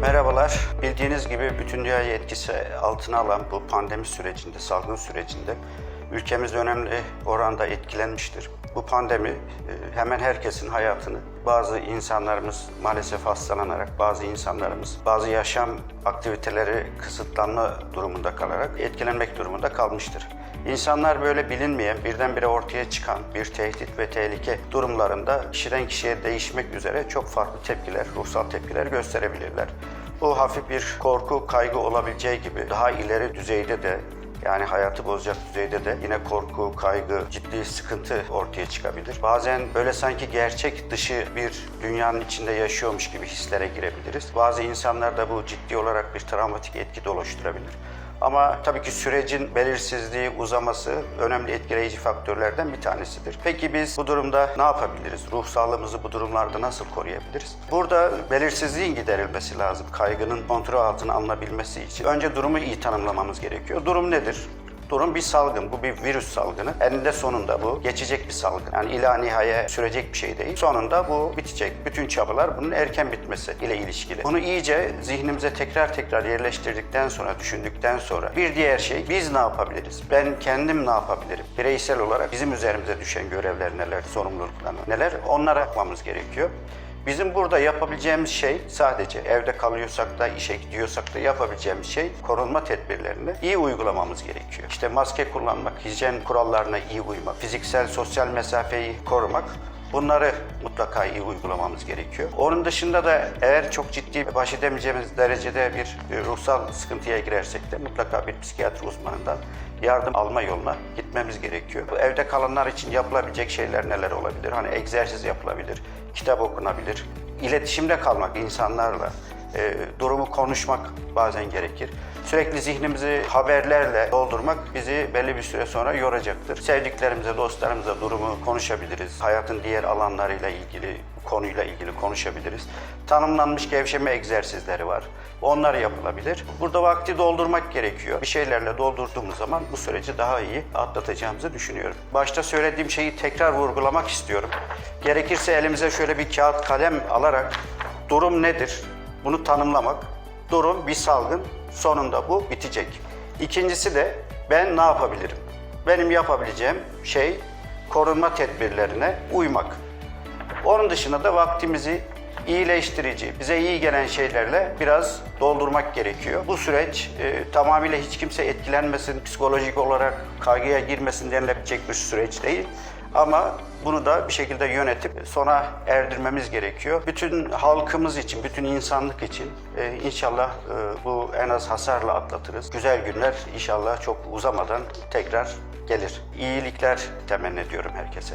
Merhabalar. Bildiğiniz gibi bütün dünyayı etkisi altına alan bu pandemi sürecinde, salgın sürecinde ülkemiz önemli oranda etkilenmiştir. Bu pandemi e, hemen herkesin hayatını, bazı insanlarımız maalesef hastalanarak, bazı insanlarımız bazı yaşam aktiviteleri kısıtlanma durumunda kalarak etkilenmek durumunda kalmıştır. İnsanlar böyle bilinmeyen, birdenbire ortaya çıkan bir tehdit ve tehlike durumlarında kişiden kişiye değişmek üzere çok farklı tepkiler, ruhsal tepkiler gösterebilirler. Bu hafif bir korku, kaygı olabileceği gibi daha ileri düzeyde de yani hayatı bozacak düzeyde de yine korku, kaygı, ciddi sıkıntı ortaya çıkabilir. Bazen böyle sanki gerçek dışı bir dünyanın içinde yaşıyormuş gibi hislere girebiliriz. Bazı insanlar da bu ciddi olarak bir travmatik etki de oluşturabilir. Ama tabii ki sürecin belirsizliği, uzaması önemli etkileyici faktörlerden bir tanesidir. Peki biz bu durumda ne yapabiliriz? Ruh sağlığımızı bu durumlarda nasıl koruyabiliriz? Burada belirsizliğin giderilmesi lazım. Kaygının kontrol altına alınabilmesi için. Önce durumu iyi tanımlamamız gerekiyor. Durum nedir? Durum bir salgın, bu bir virüs salgını. Eninde sonunda bu geçecek bir salgın. Yani ila nihaya sürecek bir şey değil. Sonunda bu bitecek. Bütün çabalar bunun erken bitmesi ile ilişkili. Bunu iyice zihnimize tekrar tekrar yerleştirdikten sonra, düşündükten sonra bir diğer şey biz ne yapabiliriz? Ben kendim ne yapabilirim? Bireysel olarak bizim üzerimize düşen görevler neler, sorumluluklar neler? Onlara bakmamız gerekiyor. Bizim burada yapabileceğimiz şey sadece evde kalıyorsak da işe gidiyorsak da yapabileceğimiz şey korunma tedbirlerini iyi uygulamamız gerekiyor. İşte maske kullanmak, hijyen kurallarına iyi uymak, fiziksel sosyal mesafeyi korumak Bunları mutlaka iyi uygulamamız gerekiyor. Onun dışında da eğer çok ciddi baş edemeyeceğimiz derecede bir ruhsal sıkıntıya girersek de mutlaka bir psikiyatri uzmanından yardım alma yoluna gitmemiz gerekiyor. Bu evde kalanlar için yapılabilecek şeyler neler olabilir? Hani egzersiz yapılabilir, kitap okunabilir, iletişimde kalmak insanlarla, e, durumu konuşmak bazen gerekir. Sürekli zihnimizi haberlerle doldurmak bizi belli bir süre sonra yoracaktır. Sevdiklerimize, dostlarımıza durumu konuşabiliriz. Hayatın diğer alanlarıyla ilgili, konuyla ilgili konuşabiliriz. Tanımlanmış gevşeme egzersizleri var. Onlar yapılabilir. Burada vakti doldurmak gerekiyor. Bir şeylerle doldurduğumuz zaman bu süreci daha iyi atlatacağımızı düşünüyorum. Başta söylediğim şeyi tekrar vurgulamak istiyorum. Gerekirse elimize şöyle bir kağıt kalem alarak durum nedir? Bunu tanımlamak. Durum bir salgın, sonunda bu bitecek. İkincisi de ben ne yapabilirim? Benim yapabileceğim şey korunma tedbirlerine uymak. Onun dışında da vaktimizi iyileştirici, bize iyi gelen şeylerle biraz doldurmak gerekiyor. Bu süreç e, tamamıyla hiç kimse etkilenmesin, psikolojik olarak kaygıya girmesin denilebilecek bir süreç değil. Ama bunu da bir şekilde yönetip sona erdirmemiz gerekiyor. Bütün halkımız için, bütün insanlık için e, inşallah e, bu en az hasarla atlatırız. Güzel günler inşallah çok uzamadan tekrar gelir. İyilikler temenni ediyorum herkese.